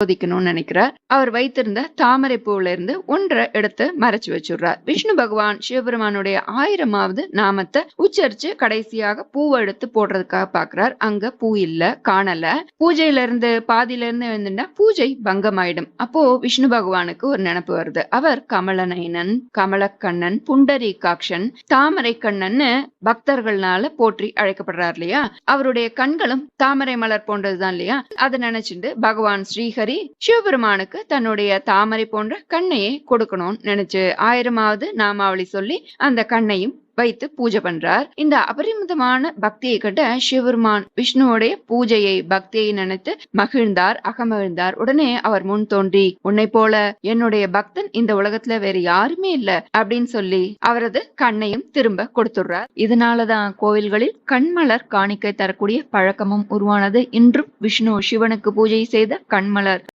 சோதிக்கணும்னு நினைக்கிறார் அவர் வைத்திருந்த தாமரை பூவுல இருந்து ஒன்றை எடுத்து மறைச்சு வச்சுடுறார். விஷ்ணு பகவான் சிவபெருமானுடைய ஆயிரமாவது நாமத்தை உச்சரிச்சு கடைசியாக பூவை எடுத்து போடுறதுக்காக பாக்குறார். அங்க பூ இல்ல காணல. பூஜையில இருந்து பாதியில இருந்து வந்துட்டா பூஜை பங்கமாயிடும். அப்போ விஷ்ணு பகவானுக்கு ஒரு நினைப்பு வருது. அவர் கமலநயனன் கமலக்கண்ணன் புண்டரீகாக்ஷன் தாமரை கண்ணன்னு பக்தர்கள்னால போற்றி அழைக்கப்படுறார் இல்லையா? அவருடைய கண்களும் தாமரை மலர் போன்றதுதான் இல்லையா? அதை நினைச்சிட்டு பகவான் ஸ்ரீஹரி சிவபெருமானுக்கு தன்னுடைய தாமரை போன்ற கண்ணையே கொடுக்கணும்னு நினைச்சு ஆயிரமாவது நாமாவளி சொல்லி அந்த கண்ணையும் வைத்து பூஜை பண்றார். இந்த அபரிமிதமான பக்தியை கண்ட சிவபெருமான் விஷ்ணுவோடைய பூஜையை பக்தியை நினைத்து மகிழ்ந்தார் அகமகிழ்ந்தார். உடனே அவர் முன் தோன்றி உன்னை போல என்னுடைய பக்தன் இந்த உலகத்துல வேற யாருமே இல்ல அப்படின்னு சொல்லி அவரது கண்ணையும் திரும்ப கொடுத்துடுறார். இதனாலதான் கோவில்களில் கண்மலர் காணிக்கை தரக்கூடிய பழக்கமும் உருவானது. இன்றும் விஷ்ணு சிவனுக்கு பூஜை செய்த கண்மலர்.